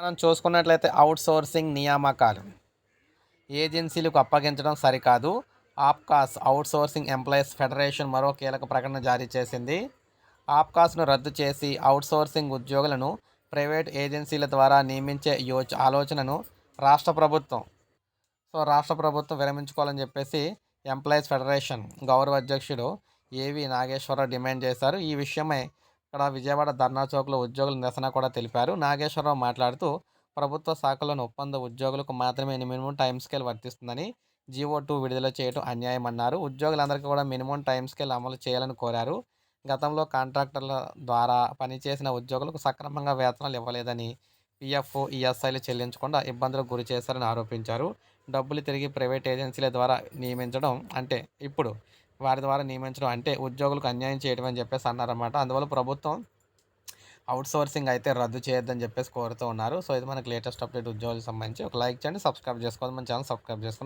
మనం చూసుకున్నట్లయితే out sourcing నియామకాలు. ఏజెన్సీలకు అప్పగించడం సరికాదు. APCOS outsourcing employees federation మరో కీలక ప్రకటన జారీ చేసింది. ఆప్కాస్ను రద్దు చేసి అవుట్ సోర్సింగ్ ఉద్యోగులను ప్రైవేట్ ఏజెన్సీల ద్వారా నియమించే యోచ ఆలోచనను రాష్ట్ర ప్రభుత్వం. సో రాష్ట్ర ప్రభుత్వం విరమించుకోవాలని చెప్పేసి ఎంప్లాయీస్ ఫెడరేషన్ గౌరవ అధ్యక్షుడు ఏవి నాగేశ్వరరావు డిమాండ్ చేశారు. ఈ విషయమై ఇక్కడ విజయవాడ ధర్నా చౌక్లో ఉద్యోగుల నిరసన కూడా తెలిపారు. నాగేశ్వరరావు మాట్లాడుతూ ప్రభుత్వ శాఖలోని ఒప్పంద ఉద్యోగులకు మాత్రమే మినిమం టైం స్కేల్ వర్తిస్తుందని జీవో టూ విడుదల చేయడం అన్యాయమన్నారు. ఉద్యోగులందరికీ కూడా మినిమం టైం స్కేల్ అమలు చేయాలని కోరారు. గతంలో కాంట్రాక్టర్ల ద్వారా పనిచేసిన ఉద్యోగులకు సక్రమంగా వేతనాలు ఇవ్వలేదని పిఎఫ్ ఈఎస్ఐలు చెల్లించకుండా ఇబ్బందులకు గురి చేశారని ఆరోపించారు. డబ్బులు తిరిగి ప్రైవేట్ ఏజెన్సీల ద్వారా నియమించడం అంటే ఇప్పుడు వారి ద్వారా నియమించడం అంటే ఉద్యోగులకు అన్యాయం చేయడం అని చెప్పేసి అన్నారన్నమాట. అందువల్ల ప్రభుత్వం అవుట్ సోర్సింగ్ అయితే రద్దు చేయొద్దని చెప్పేసి కోరుతూ ఉన్నారు. సో ఇది మనకి లేటెస్ట్ అప్డేట్ ఉద్యోగులకు సంబంధించి. ఒక లైక్ చేయండి సబ్స్క్రైబ్ చేసుకోవాలి మన ఛానల్ సబ్స్క్రైబ్ చేసుకోండి.